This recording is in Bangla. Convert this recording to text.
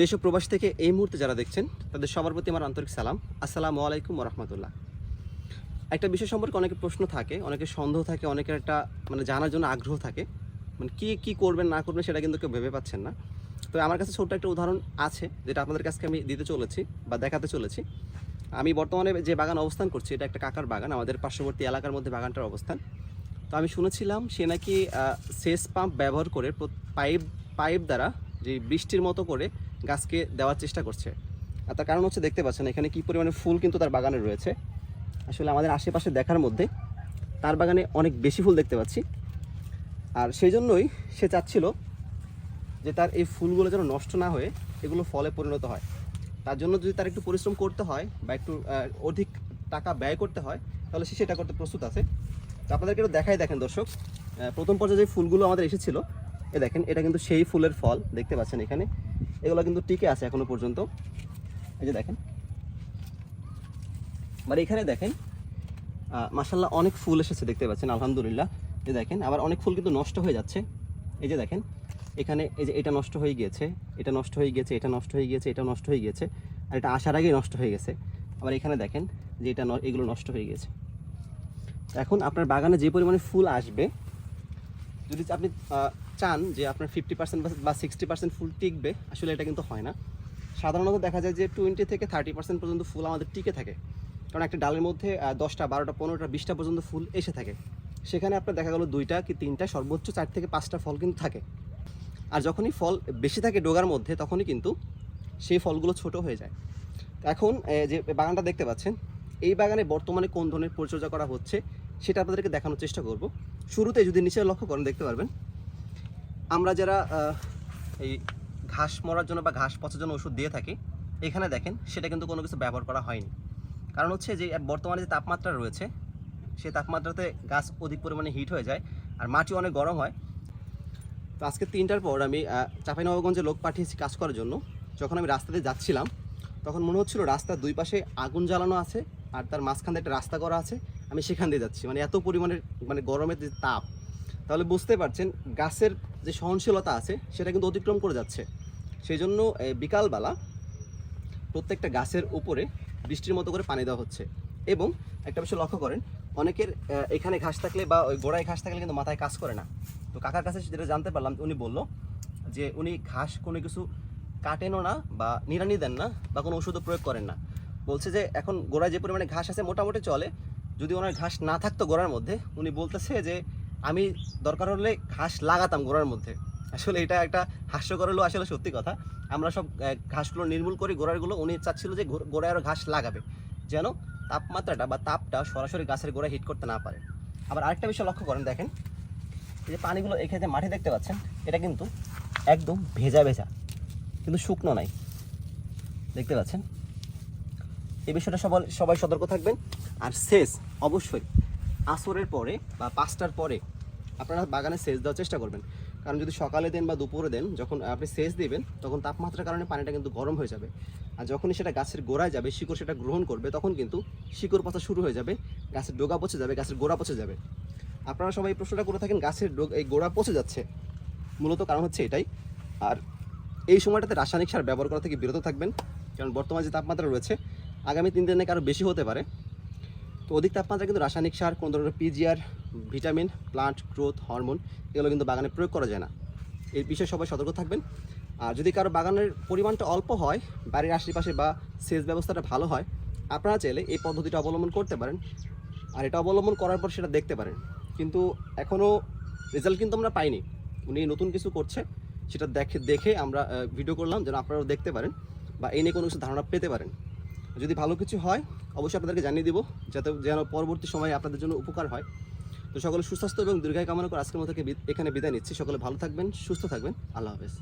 দেশ ও প্রবাস থেকে এই মুহূর্তে যারা দেখছেন, তাদের সবার প্রতি আমার আন্তরিক সালাম। আসসালামু আলাইকুম রহমতুল্লাহ। একটা বিষয় সম্পর্কে অনেকের প্রশ্ন থাকে, অনেকের সন্দেহ থাকে, অনেকের একটা মানে জানার জন্য আগ্রহ থাকে। মানে কি কি করবেন, না করবেন সেটা কিন্তু কেউ ভেবে পাচ্ছেন না। তো আমার কাছে ছোট্ট একটা উদাহরণ আছে, যেটা আপনাদের কাছে আমি দিতে চলেছি বা দেখাতে চলেছি। আমি বর্তমানে যে বাগান অবস্থান করছি, এটা একটা কাকার বাগান, আমাদের পার্শ্ববর্তী এলাকার মধ্যে বাগানটার অবস্থান। তো আমি শুনেছিলাম সে নাকি সেচ পাম্প ব্যবহার করে পাইপ পাইপ দ্বারা যে বৃষ্টির মতো করে গাছকে দেওয়ার চেষ্টা করছে। আর তার কারণ হচ্ছে দেখতে পাচ্ছেন, এখানে কি পরিমাণে ফুল কিন্তু তার বাগানে রয়েছে। আসলে আমাদের আশেপাশে দেখার মধ্যে তার বাগানে অনেক বেশি ফুল দেখতে পাচ্ছি। আর সেই জন্যই সে চাচ্ছিল যে তার এই ফুলগুলো যেন নষ্ট না হয়ে এগুলো ফলে পরিণত হয়। তার জন্য যদি তার একটু পরিশ্রম করতে হয় বা একটু অধিক টাকা ব্যয় করতে হয়, তাহলে সে সেটা করতে প্রস্তুত আছে। তো আপনাদেরকে একটু দেখাই দেখেন দর্শক প্রথম পর্যায়ে যে ফুলগুলো আমাদের এসেছিল এ দেখেন, এটা কিন্তু সেই ফুলের ফল, দেখতে পাচ্ছেন এখানে। এগুলো কিন্তু টিকে আছে এখনও পর্যন্ত। এই যে দেখেন। মানে এখানে দেখেন মাসাল্লাহ অনেক ফুল এসেছে দেখতে পাচ্ছেন, আলহামদুলিল্লাহ। এই দেখেন, আবার অনেক ফুল কিন্তু নষ্ট হয়ে যাচ্ছে। এই যে দেখেন, এখানে এই যে এটা নষ্ট হয়ে গিয়েছে, এটা নষ্ট হয়ে গিয়েছে, এটা নষ্ট হয়ে গিয়েছে, এটা নষ্ট হয়ে গিয়েছে, আর এটা আসার আগেই নষ্ট হয়ে গেছে। আবার এখানে দেখেন যে এটা এগুলো নষ্ট হয়ে গেছে এখন আপনার বাগানে যে পরিমাণে ফুল আসবে, যদি আপনি চান যে আপনার ফিফটি পার্সেন্ট বা সিক্সটি পার্সেন্ট ফুল টিকবে, আসলে এটা কিন্তু হয় না। সাধারণত দেখা যায় যে টোয়েন্টি থেকে থার্টি পার্সেন্ট পর্যন্ত ফুল আমাদের টিকে থাকে। কারণ একটা ডালের মধ্যে দশটা, বারোটা, পনেরোটা, বিশটা পর্যন্ত ফুল এসে থাকে। সেখানে আপনার দেখা গেলো দুইটা কি তিনটা, সর্বোচ্চ চার থেকে পাঁচটা ফল কিন্তু থাকে। আর যখনই ফল বেশি থাকে ডোগার মধ্যে, তখনই কিন্তু সেই ফলগুলো ছোট হয়ে যায়। এখন যে বাগানটা দেখতে পাচ্ছেন, এই বাগানে বর্তমানে কোন ধরনের পরিচর্যা করা হচ্ছে, সেটা আপনাদেরকে দেখানোর চেষ্টা করব। শুরুতে যদি নিচে লক্ষ্য করেন, দেখতে পারবেন আমরা যারা এই ঘাস মরার জন্য বা ঘাস পচার জন্য ওষুধ দিয়ে থাকি, এখানে দেখেন সেটা কিন্তু কোনো কিছু ব্যবহার করা হয়নি। কারণ হচ্ছে যে বর্তমানে যে তাপমাত্রা রয়েছে, সেই তাপমাত্রাতে গাছ অধিক পরিমাণে হিট হয়ে যায় আর মাটি অনেক গরম হয়। তো আজকে তিনটার পর আমি চাঁপাইনবাবগঞ্জে লোক পাঠিয়েছি কাজ করার জন্য। যখন আমি রাস্তা দিয়ে যাচ্ছিলাম, তখন মনে হচ্ছিল রাস্তার দুই পাশে আগুন জ্বালানো আছে আর তার মাঝখান দিয়ে একটা রাস্তা করা আছে। আমি সেখান দিয়ে যাচ্ছি। মানে এত পরিমাণে মানে গরমের যে তাপ তাহলে বুঝতে পারছেন গাছের যে সহনশীলতা আছে, সেটা কিন্তু অতিক্রম করে যাচ্ছে। সেই জন্য বিকালবেলা প্রত্যেকটা গাছের উপরে বৃষ্টির মতো করে পানি দেওয়া হচ্ছে। এবং একটা বিষয় লক্ষ্য করেন, অনেকের এখানে ঘাস থাকলে বা ওই গোড়ায় ঘাস থাকলে কিন্তু মাথায় কাজ করে না। তো কাকার কাছে যেটা জানতে পারলাম, উনি বলল যে উনি ঘাস কোনো কিছু কাটেনও না বা নিড়ানি দেন না বা কোনো ওষুধও প্রয়োগ করেন না। বলছে যে এখন গোড়ায় যে পরিমাণে ঘাস আছে মোটামুটি চলে, যদি ওনার ঘাস না থাকতো গোড়ার মধ্যে, উনি বলতেছে যে আমি দরকার হলে ঘাস লাগাতাম গোড়ার মধ্যে। আসলে এটা একটা হাস্যকর হলেও আসলে সত্যি কথা। আমরা সব ঘাসগুলো নির্মূল করি, গোড়ারগুলো। উনি চাচ্ছিল যে গোড়ায় আরও ঘাস লাগাবে। যেন তাপমাত্রাটা বা তাপটা সরাসরি গাছের গোড়ায় হিট করতে না পারে। আবার আরেকটা বিষয় লক্ষ্য করেন দেখেন। এই যে পানিগুলো এখানে মাটি দেখতে পাচ্ছেন, এটা কিন্তু একদম ভেজা ভেজা, কিন্তু শুকনো নাই। দেখতে পাচ্ছেন? এই বিষয়টা সবাই সবাই সতর্ক থাকবেন। আর শেষ, অবশ্যই আসরের পরে বা পাঁচটার পরে আপনারা বাগানে সেচ দেওয়ার চেষ্টা করবেন। কারণ যদি সকালে দেন বা দুপুরে দেন, যখন আপনি সেচ দিবেন, তখন তাপমাত্রার কারণে পানিটা কিন্তু গরম হয়ে যাবে। আর যখনই সেটা গাছের গোড়ায় যাবে, শিকড় সেটা গ্রহণ করবে, তখন কিন্তু শিকড় পচা শুরু হয়ে যাবে, গাছের ডোগা পচে যাবে, গাছের গোড়া পচে যাবে। আপনারা সবাই এই প্রশ্নটা করে থাকেন, গাছের এই গোড়া পচে যাচ্ছে। মূলত কারণ হচ্ছে এটাই। আর এই সময়টাতে রাসায়নিক সার ব্যবহার করা থেকে বিরত থাকবেন, কারণ বর্তমানে যে তাপমাত্রা রয়েছে, আগামী তিন দিনে আরও বেশি হতে পারে। তো অধিক তাপমাত্রা কিন্তু রাসায়নিক সার কোনো ধরনের PGR vitamin plant growth hormone এগুলো কিন্তু বাগানে প্রয়োগ করা যায় না। এই বিষয়ে সবাই সতর্ক থাকবেন। আর যদি কারও বাগানের পরিমাণটা অল্প হয়, বাড়ির আশেপাশে বা সেচ ব্যবস্থাটা ভালো হয়, আপনারা চাইলে এই পদ্ধতিটা অবলম্বন করতে পারেন। আর এটা অবলম্বন করার পর সেটা দেখতে পারেন। কিন্তু এখনও রেজাল্ট কিন্তু আমরা পাইনি। উনি নতুন কিছু করছে, সেটা দেখে দেখে আমরা ভিডিও করলাম যেন আপনারাও দেখতে পারেন বা এই নিয়ে কোনো কিছু ধারণা পেতে পারেন। যদি ভালো কিছু হয়, অবশ্যই আপনাদেরকে জানিয়ে দেবো, যাতে যেন পরবর্তী সময়ে আপনাদের জন্য উপকার হয়। তো সকলে সুস্বাস্থ্য এবং দীর্ঘায় কামনা করে আজকের মতো এখানে বিদায় নিচ্ছি। সকলে ভালো থাকবেন, সুস্থ থাকবেন। আল্লাহ হাফেজ।